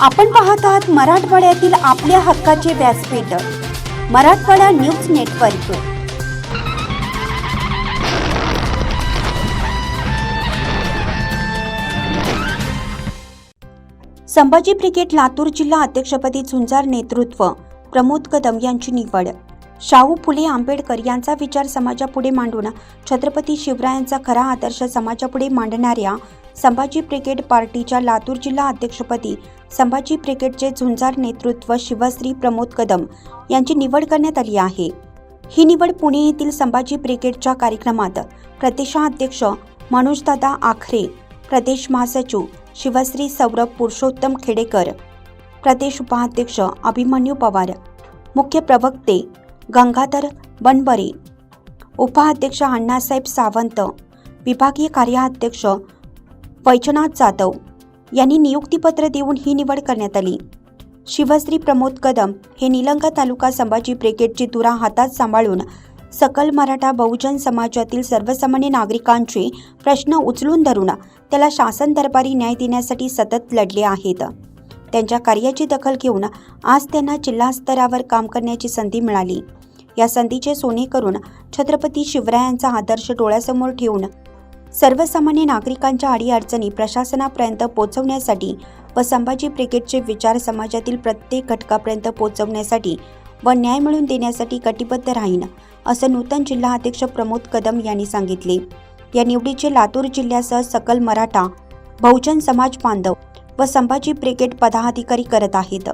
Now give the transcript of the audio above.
आपण पाहत आहात मराठवाड्यातील आपल्या हक्काचे व्यासपीठ Marathwada news network. Sambhaji brigade Latur जिल्हा अध्यक्षपदी झुंजार नेतृत्व प्रमोद कदम यांची निवड. शाहू फुले आंबेडकर यांचा विचार समाजापुढे मांडून छत्रपती शिवरायांचा खरा आदर्श समाजापुढे मांडणाऱ्या संभाजी ब्रिगेड पार्टीच्या लातूर जिल्हा अध्यक्षपदी संभाजी ब्रिगेडचे झुंजार नेतृत्व शिवश्री प्रमोद कदम यांची निवड करण्यात आली आहे. ही निवड पुणे येथील संभाजी ब्रिगेडच्या कार्यक्रमात प्रदेशाध्यक्ष मनोजदादा आखरे प्रदेश महासचिव शिवश्री सौरभ पुरुषोत्तम खेडेकर प्रदेश उपाध्यक्ष अभिमन्यू पवार मुख्य प्रवक्ते गंगाधर बनबरे उपाध्यक्ष अण्णासाहेब सावंत विभागीय कार्याध्यक्ष वैजनाथ जाधव यांनी नियुक्तीपत्र देऊन ही निवड करण्यात आली. शिवश्री प्रमोद कदम हे निलंगा तालुका संभाजी ब्रिगेडची तुरा हातात सांभाळून सकल मराठा बहुजन समाजातील सर्वसामान्य नागरिकांचे प्रश्न उचलून धरून त्याला शासन दरबारी न्याय देण्यासाठी सतत लढले आहेत. त्यांच्या कार्याची दखल घेऊन आज त्यांना जिल्हा स्तरावर काम करण्याची संधी मिळाली. या संधीचे सोने करून छत्रपती शिवरायांचा आदर्श डोळ्यासमोर ठेवून सर्वसामान्य नागरिकांच्या अडीअडचणी प्रशासनापर्यंत पोहोचवण्यासाठी व संभाजी ब्रिगेडचे विचार समाजातील प्रत्येक घटकापर्यंत पोहोचवण्यासाठी व न्याय मिळवून देण्यासाठी कटिबद्ध राहीन असं नूतन जिल्हा अध्यक्ष प्रमोद कदम यांनी सांगितले. या निवडीचे लातूर जिल्ह्यासह सकल मराठा बहुजन समाज बांधव व संभाजी ब्रिगेड पदाधिकारी करत आहेत.